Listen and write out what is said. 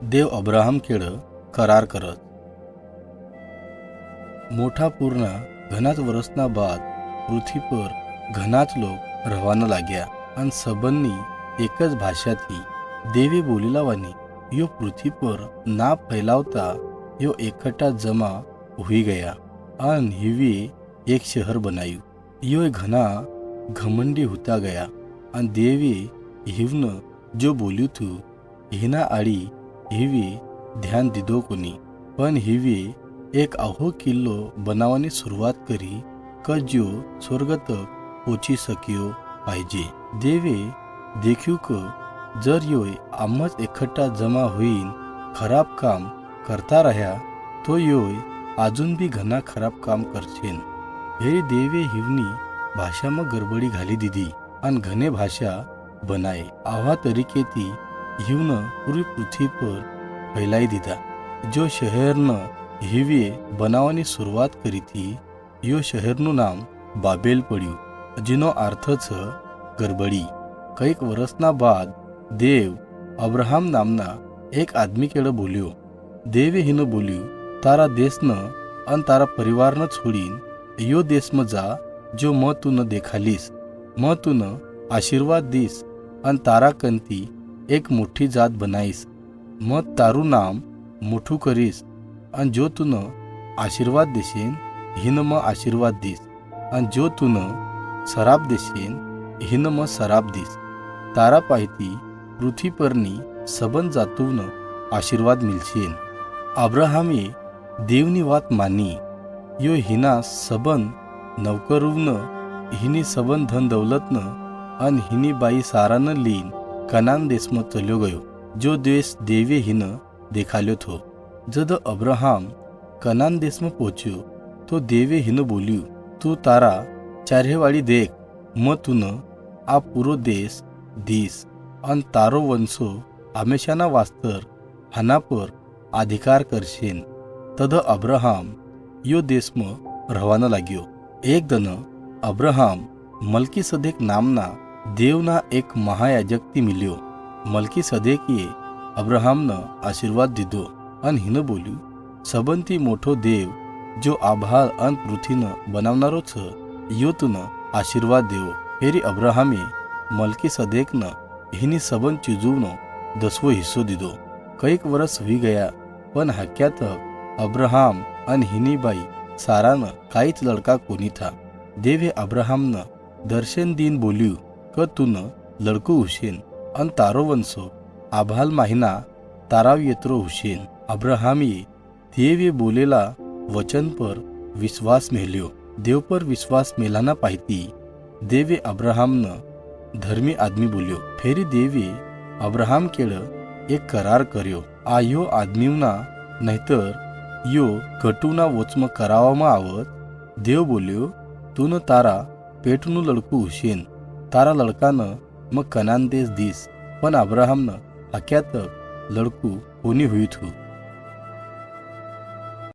देव Abraham केड करार करत. मोठा पूर्णा घनात वरसना बाद पृथ्वीपर घनात लोक रवाना लाग्या आणि सबंनी एकच भाषातली देवी बोलिला वाणी यो पृथ्वीपर ना फैलावता यो एकटा जमा हुई गया अन हिवी एक शहर बनायू. यो घना घमंडी होता गया अन देवी हिवन जो बोलू तू हिना आड़ी हिवी ध्यान दिदो कुणी. पण हिवी एक अहो किल्लो बनावानी सुरुवात करी कजो स्वर्गत पोची सकियो पाहिजे. देवे देखू क जर यो आमच एकट्टा जमा होईन खराब काम करता राह्या तो यो अजून बी घना खराब काम करशेन हे देवे हिवनी भाषा मग गडबडी घाली दिदी आणि घने भाषा बनाय. आव्हा तरी ती હિવન પૂરી પૃથ્વી પર ફેલાઈ દીધા જો શહેરને હિવે બનાવવાની શરૂઆત કરીથી યો શહેરનું નામ બાબેલ પડ્યું જેનો અર્થ છે ગરબડી કંઈક વર્ષના બાદ દેવ અબ્રાહમ નામના એક આદમી કેળે બોલ્યો દેવે હિને બોલ્યું તારા દેશને અને તારા પરિવારને છોડીને યો દેશમાં જા જો મ તું ન દેખાલીશ મ તું ન આશીર્વાદ દીશ અને તારા કંતી एक मोठी जात बनाईस. मग तारू नाम मोठू करीस. आणि जो तुन आशीर्वाद देशीन हिन म आशीर्वाद दिस. आणि जो तुन सराब देशीन हिन म सराब दिस. तारा पाहिती पृथ्वीपरनी सबन जातून आशीर्वाद मिलशीन. आब्रहामे देवनी वात मानी. यो हिना सबन नवकरूवनं हिनी सबन धन दौलतनं अन हिनी बाई सारानं लीन. कनान देश में चलो गयो जो देश देवे ही न थो। जद अब्राहम कनान देश में तो देवे ही बोलियो तू तारा चारेवाड़ी देख म तुन आ पूरो देश दिस अन तारो वंशो आमेशाना वास्तर हना पर अधिकार करशेन। तद अब्राहम यो देश में रवाना लाग्यो। एक दन अब्राहम मलकी सदेक नामना દેવના એક મહાયાજકથી મિલ્યો મલકી સદેકીએ અબ્રાહમને આશીર્વાદ દીધો અને હિને બોલ્યું સંબંધથી મોટો દેવ જો આભાર અન પૃથ્વીને બનાવનારો છે યો તુને આશીર્વાદ દેવો ફેરી અબ્રાહમે મલકી સદેકને હિની સંબંધ ચીજુવનો દસવો હિસ્સો દીધો કંઈક વર્ષ વી ગયા પણ હાક્યા તક અબ્રાહમ અને હિની બાઈ સારાને કાંઈ જ લડકા કોની થા દેવે અબ્રાહમને દર્શન દીન બોલ્યું કે તું લડકું હુસેન અને તારો વંશો આભાલ માહિના તારા યત્રો હુસેન અબ્રાહામીએ દેવે બોલેલા વચન પર વિશ્વાસ મેલ્યો દેવ પર વિશ્વાસ મેલાના પાહિતી દેવે અબ્રાહમને ધર્મી આદમી બોલ્યો ફેરી દેવે અબ્રાહમ કેળ એક કરાર કર્યો આ યો આદમીના નહીતર યો ઘટુના વોચમાં કરાવવામાં આવત દેવ બોલ્યો તું ન તારા પેટનું લડકું હુસેન तारा लडकानं मग कनान देस दिस पण अब्राहमनं हक्यात लडकू होनी हुई थू हो?